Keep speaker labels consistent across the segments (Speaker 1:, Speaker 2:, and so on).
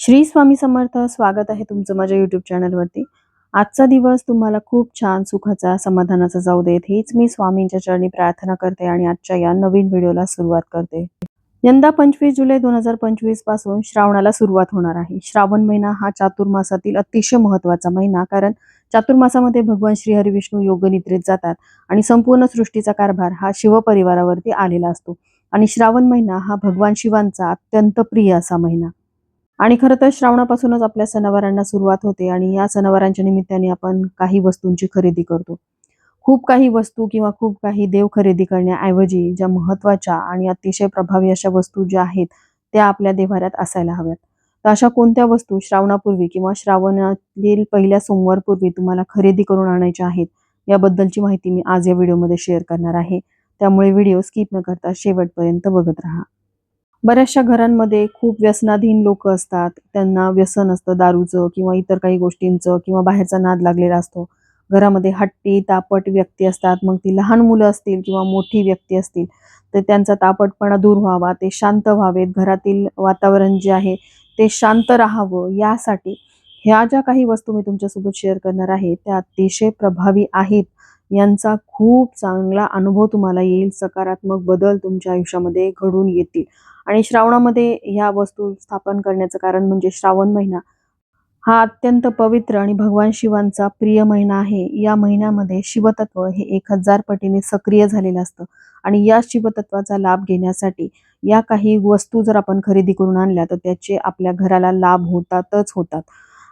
Speaker 1: श्री स्वामी समर्थ स्वागत आहे तुमचं माझ्या युट्यूब चॅनलवरती आजचा दिवस तुम्हाला खूप छान सुखाचा समाधानाचा जाऊ देत. हीच मी स्वामींच्या चरणी प्रार्थना करते आणि आजच्या या नवीन व्हिडिओला सुरुवात करते. यंदा पंचवीस जुलै दोन हजार पंचवीसपासून श्रावणाला सुरुवात होणार आहे. श्रावण महिना हा चातुर्मासातील अतिशय महत्त्वाचा महिना कारण चातुर्मासामध्ये भगवान श्री हरिविष्णू योगनिद्रेत जातात आणि संपूर्ण सृष्टीचा कारभार हा शिवपरिवारावरती आलेला असतो. आणि श्रावण महिना हा भगवान शिवांचा अत्यंत प्रिय असा महिना. आणि खरं तर श्रावणापासूनच आपल्या सणावारांना सुरुवात होते आणि या सणावारांच्या निमित्ताने आपण काही वस्तूंची खरेदी करतो. खूप काही वस्तू किंवा खूप काही देव खरेदी करण्याऐवजी ज्या महत्त्वाच्या आणि अतिशय प्रभावी अशा वस्तू ज्या आहेत त्या आपल्या देवाऱ्यात असायला हव्यात. तर अशा कोणत्या वस्तू श्रावणापूर्वी किंवा श्रावणातील पहिल्या सोमवारपूर्वी तुम्हाला खरेदी करून आणायच्या आहेत याबद्दलची माहिती मी आज या व्हिडिओमध्ये शेअर करणार आहे. त्यामुळे व्हिडिओ स्किप न करता शेवटपर्यंत बघत राहा. बऱ्याचशा घरांमध्ये खूप व्यसनाधीन लोक असतात. त्यांना व्यसन असतं दारूचं किंवा इतर काही गोष्टींचं किंवा बाहेरचा नाद लागलेला असतो. घरामध्ये हट्टी तापट व्यक्ती असतात. मग ती लहान मुलं असतील किंवा मोठी व्यक्ती असतील तर त्यांचा तापटपणा दूर व्हावा ते शांत व्हावेत. घरातील वातावरण जे आहे ते शांत राहावं. यासाठी ह्या ज्या काही वस्तू मी तुमच्यासोबत शेअर करणार आहे त्या अतिशय प्रभावी आहेत. यांचा खूप चांगला अनुभव तुम्हाला येईल. सकारात्मक बदल तुमच्या आयुष्यामध्ये घडून येतील. आणि श्रावणामध्ये ह्या वस्तू स्थापन करण्याचं कारण म्हणजे श्रावण महिना. हा अत्यंत पवित्र आणि भगवान शिवांचा प्रिय महिना आहे. या महिन्यामध्ये शिवतत्व हे एक हजार पटीने सक्रिय झालेलं असतं. आणि या शिवतत्वाचा लाभ घेण्यासाठी या काही वस्तू जर आपण खरेदी करून आणल्या तर त्याचे आपल्या घराला लाभ होतातच होतात.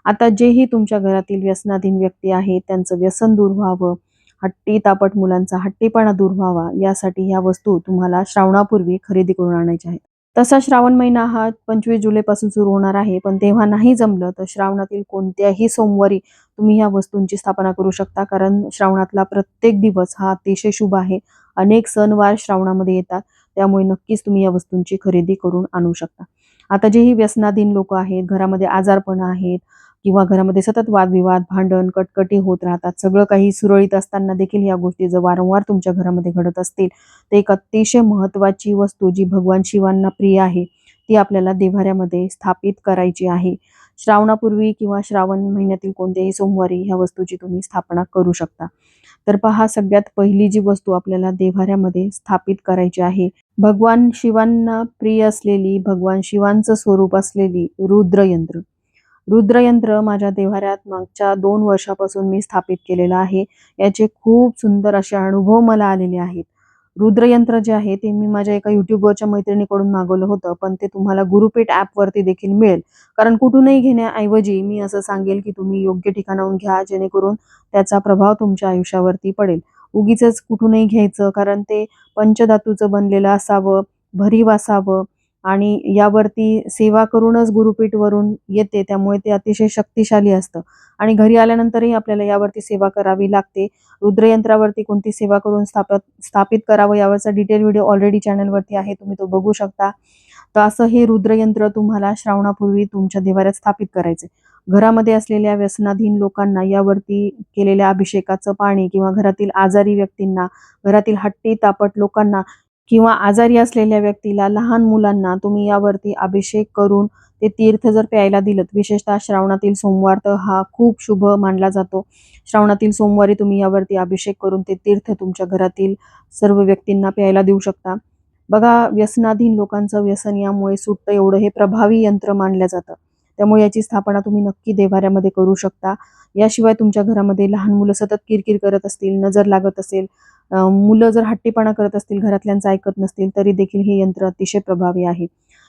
Speaker 1: आता जेही तुमच्या घरातील व्यसनाधीन व्यक्ती आहेत त्यांचं व्यसन दूर व्हावं हट्टी तापट मुलांचा हट्टीपणा दूर व्हावा यासाठी ह्या वस्तू तुम्हाला श्रावणापूर्वी खरेदी करून आणायच्या आहेत. तसा श्रावण महिना हा पंचवीस जुलैपासून सुरू होणार आहे. पण तेव्हा नाही जमलं तर श्रावणातील कोणत्याही सोमवारी तुम्ही ह्या वस्तूंची स्थापना करू शकता. कारण श्रावणातला प्रत्येक दिवस हा अतिशय शुभ आहे. अनेक सणवार श्रावणामध्ये येतात. त्यामुळे नक्कीच तुम्ही या वस्तूंची खरेदी करून आणू शकता. आता जेही व्यसनाधीन लोक आहेत घरामध्ये आजारपण आहेत किंवा घरामध्ये सतत वादविवाद भांडण कटकटी होत राहतात. सगळं काही सुरळीत असताना देखील या गोष्टी जर वारंवार तुमच्या घरामध्ये घडत असतील तर एक अतिशय महत्वाची वस्तू जी भगवान शिवांना प्रिय आहे ती आपल्याला देव्हाऱ्यामध्ये स्थापित करायची आहे. श्रावणापूर्वी किंवा श्रावण महिन्यातील कोणत्याही सोमवारी ह्या वस्तूची तुम्ही स्थापना करू शकता. तर पहा सगळ्यात पहिली जी वस्तू आपल्याला देव्हाऱ्यामध्ये स्थापित करायची आहे भगवान शिवांना प्रिय असलेली भगवान शिवांचं स्वरूप असलेली रुद्रयंत्र. रुद्रयंत्र माझ्या देव्हाऱ्यात मागच्या दोन वर्षापासून मी स्थापित केलेलं आहे. याचे खूप सुंदर असे अनुभव मला आलेले आहेत. रुद्रयंत्र जे आहे ते मी माझ्या एका युट्यूबवरच्या मैत्रिणीकडून मागवलं होतं पण ते तुम्हाला गुरुपेठ ॲपवरती देखील मिळेल. कारण कुठूनही घेण्याऐवजी मी असं सांगेल की तुम्ही योग्य ठिकाणाहून घ्या जेणेकरून त्याचा प्रभाव तुमच्या आयुष्यावरती पडेल. उगीच कुठूनही घ्यायचं कारण ते पंचधातूचं बनलेलं असावं भरीव असावं आणि यावरती सेवा करूनच गुरुपीठवरून येते त्यामुळे ते अतिशय शक्तिशाली असतं. आणि घरी आल्यानंतरही आपल्याला यावरती सेवा करावी लागते. रुद्रयंत्रावरती कोणती सेवा करून स्थापत स्थापित करावं यावरचा डिटेल व्हिडिओ ऑलरेडी चॅनलवरती आहे तुम्ही तो बघू शकता. तर असं हे रुद्रयंत्र तुम्हाला श्रावणापूर्वी तुमच्या देवाऱ्यात स्थापित करायचे घरामध्ये असलेल्या व्यसनाधीन लोकांना यावरती केलेल्या अभिषेकाचं पाणी किंवा घरातील आजारी व्यक्तींना घरातील हट्टी तापट लोकांना किंवा आजारी असलेल्या व्यक्तीला लहान मुलांना तुम्ही यावरती अभिषेक करून ते तीर्थ जर प्यायला दिलं विशेषतः श्रावणातील सोमवार तर हा खूप शुभ मानला जातो. श्रावणातील सोमवारी तुम्ही यावरती अभिषेक करून ते तीर्थ तुमच्या घरातील सर्व व्यक्तींना प्यायला देऊ शकता. बघा व्यसनाधीन लोकांचं व्यसन यामुळे सुटतं एवढं हे प्रभावी यंत्र मानलं जातं. त्यामुळे याची स्थापना तुम्ही नक्की देवाऱ्यामध्ये करू शकता. याशिवाय तुमच्या घरामध्ये लहान मुलं सतत किरकिर करत असतील नजर लागत असेल मुलं जर हट्टीपणा करत असतील घरातल्यांचं ऐकत नसतील तरी देखील हे यंत्र अतिशय प्रभावी आहे.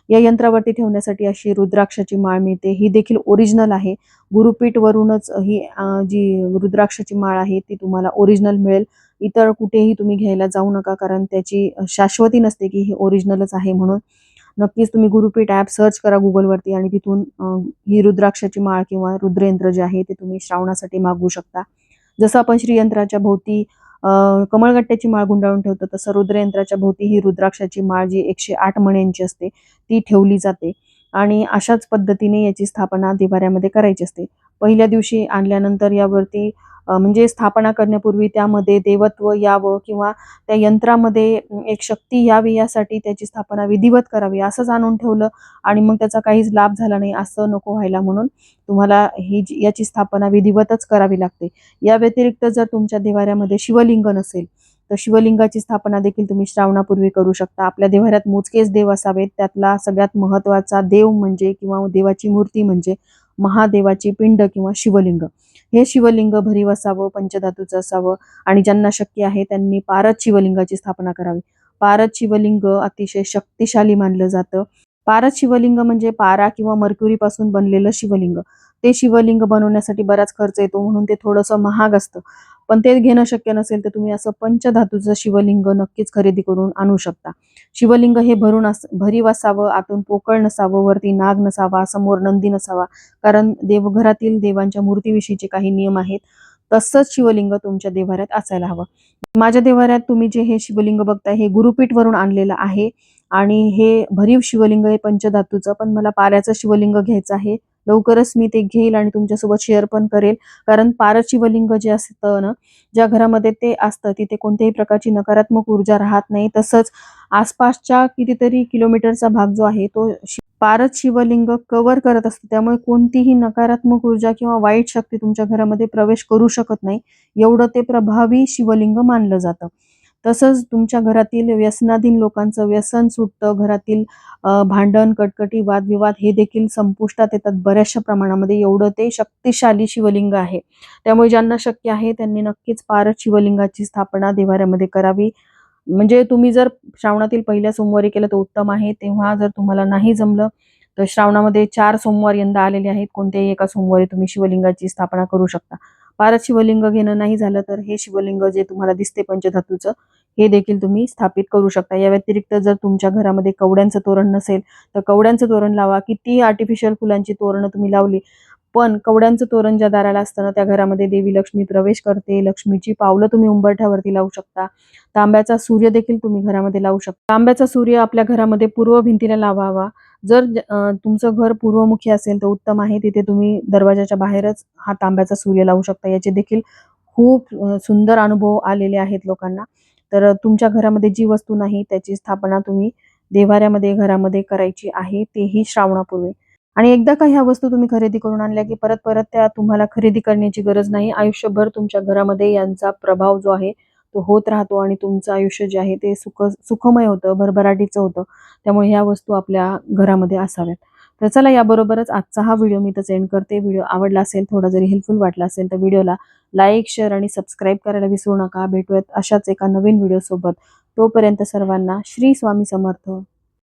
Speaker 1: या यंत्रावरती ठेवण्यासाठी अशी रुद्राक्षाची माळ मिळते. ही देखील ओरिजिनल आहे. गुरुपीठवरूनच ही जी रुद्राक्षाची माळ आहे ती तुम्हाला ओरिजिनल मिळेल. इतर कुठेही तुम्ही घ्यायला जाऊ नका कारण त्याची शाश्वती नसते की हे ओरिजिनलच आहे म्हणून. नक्कीच तुम्ही गुरुपीठ ॲप सर्च करा गुगलवरती आणि तिथून ही रुद्राक्षाची माळ किंवा रुद्रयंत्र जे आहे ते तुम्ही श्रावणासाठी मागवू शकता. जसं आपण श्रीयंत्राच्या भोवती कमळगट्ट्याची माळ गुंडाळून ठेवतो तसं रुद्रयंत्राच्या भोवती ही रुद्राक्षाची माळ जी एकशे आठ मण्यांची असते ती ठेवली जाते. आणि अशाच पद्धतीने याची स्थापना देवाऱ्यामध्ये करायची असते. पहिल्या दिवशी आणल्यानंतर यावरती म्हणजे स्थापना करण्यापूर्वी त्यामध्ये देवत्व यावं किंवा त्या यंत्रामध्ये एक शक्ती यावी यासाठी त्याची स्थापना विधिवत करावी असं आणून ठेवलं आणि मग त्याचा काहीच लाभ झाला नाही असं नको व्हायला म्हणून तुम्हाला ही जी- याची स्थापना विधिवतच करावी लागते. या व्यतिरिक्त जर तुमच्या देवाऱ्यामध्ये शिवलिंग नसेल तर शिवलिंगाची स्थापना देखील तुम्ही श्रावणापूर्वी करू शकता. आपल्या देवाऱ्यात मोजकेच देव असावेत. त्यातला सगळ्यात महत्त्वाचा देव म्हणजे किंवा देवाची मूर्ती म्हणजे महादेवाची पिंड किंवा शिवलिंग. हे शिवलिंग भरीव असावं पंचधातूचं असावं. आणि ज्यांना शक्य आहे त्यांनी पारद शिवलिंगाची स्थापना करावी. पारद शिवलिंग अतिशय शक्तिशाली मानलं जातं. पारद शिवलिंग म्हणजे पारा किंवा मर्क्युरीपासून बनलेलं शिवलिंग. ते शिवलिंग बनवण्यासाठी बराच खर्च येतो म्हणून ते थोडंसं महाग असतं. पण ते घेणं शक्य नसेल तर तुम्ही असं पंचधातूचं शिवलिंग नक्कीच खरेदी करून आणू शकता. शिवलिंग हे भरून अस भरीव असावं आतून पोकळ नसावं वरती नाग नसावा समोर नंदी नसावा. कारण देवघरातील देवांच्या मूर्तीविषयीचे काही नियम आहेत. तसंच शिवलिंग तुमच्या देवाऱ्यात असायला हवं. माझ्या देवाऱ्यात तुम्ही जे हे शिवलिंग बघताय हे गुरुपीठ वरून आणलेलं आहे. आणि हे भरीव शिवलिंग आहे पंचधातूचं पण मला पाऱ्याचं शिवलिंग घ्यायचं आहे. लवकरच मी ते घेईल आणि तुमच्यासोबत शेअर पण करेल. कारण पारद शिवलिंग जे असतं ना ज्या घरामध्ये ते असतं तिथे कोणत्याही प्रकारची नकारात्मक ऊर्जा राहत नाही. तसंच आसपासच्या कितीतरी किलोमीटरचा भाग जो आहे तो पारच शिवलिंग कव्हर करत असतो. त्यामुळे कोणतीही नकारात्मक ऊर्जा किंवा वाईट शक्ती तुमच्या घरामध्ये प्रवेश करू शकत नाही. एवढं ते प्रभावी शिवलिंग मानलं जातं. तसंच तुमच्या घरातील व्यसनाधीन लोकांचं व्यसन सुटतं घरातील भांडण कटकटी वादविवाद हे देखील संपुष्टात येतात बऱ्याचशा प्रमाणामध्ये. एवढं ते शक्तिशाली शिवलिंग आहे. त्यामुळे ज्यांना शक्य आहे त्यांनी नक्कीच पारच शिवलिंगाची स्थापना देवाऱ्यामध्ये करावी. म्हणजे तुम्ही जर श्रावणातील पहिल्या सोमवारी केलं तर उत्तम आहे. तेव्हा जर तुम्हाला नाही जमलं तर श्रावणामध्ये चार सोमवार यंदा आलेले आहेत. कोणत्याही एका सोमवारी तुम्ही शिवलिंगाची स्थापना करू शकता. पारच शिवलिंग घेणं नाही झालं तर हे शिवलिंग जे तुम्हाला दिसते पंचधातूचं हे देखील तुम्ही स्थापित करू शकता. या व्यतिरिक्त जर तुमच्या घरामध्ये कवड्यांचं तोरण नसेल तर कवड्यांचं तोरण लावा. किती आर्टिफिशियल फुलांची तोरणं तुम्ही लावली पण कवड्यांचं तोरण ज्या दाराला असतं त्या घरामध्ये देवी लक्ष्मी प्रवेश करते लक्ष्मीची पावलं तुम्ही उंबरठ्यावरती लावू शकता. तांब्याचा सूर्य देखील तुम्ही घरामध्ये लावू शकता. तांब्याचा सूर्य आपल्या घरामध्ये पूर्व भिंतीला लावावा. जर तुमचं घर पूर्वमुखी असेल तर उत्तम आहे. तिथे तुम्ही दरवाजाच्या बाहेरच हा तांब्याचा सूर्य लावू शकता. याचे देखील खूप सुंदर अनुभव आलेले आहेत लोकांना. तर तुमच्या घरामध्ये जी वस्तू नाही त्याची स्थापना तुम्ही देवाऱ्यामध्ये घरामध्ये करायची आहे तेही श्रावणापूर्वी. आणि एकदा का ह्या वस्तू तुम्ही खरेदी करून आणल्या की परत परत त्या तुम्हाला खरेदी करण्याची गरज नाही आयुष्यभर तुमच्या घरामध्ये यांचा प्रभाव जो आहे तो होत राहतो आणि तुमचं आयुष्य जे आहे ते सुख सुखमय होतं भरभराटीचं होतं. त्यामुळे ह्या वस्तू आपल्या घरामध्ये असाव्यात. तर चला याबरोबरच आजचा हा व्हिडिओ मी तर एंड करते. व्हिडिओ आवडला असेल थोडा जरी हेल्पफुल वाटला असेल तर व्हिडिओला लाईक शेअर आणि सबस्क्राईब करायला विसरू नका. भेटूयात अशाच एका नवीन व्हिडिओसोबत तोपर्यंत सर्वांना श्री स्वामी समर्थ.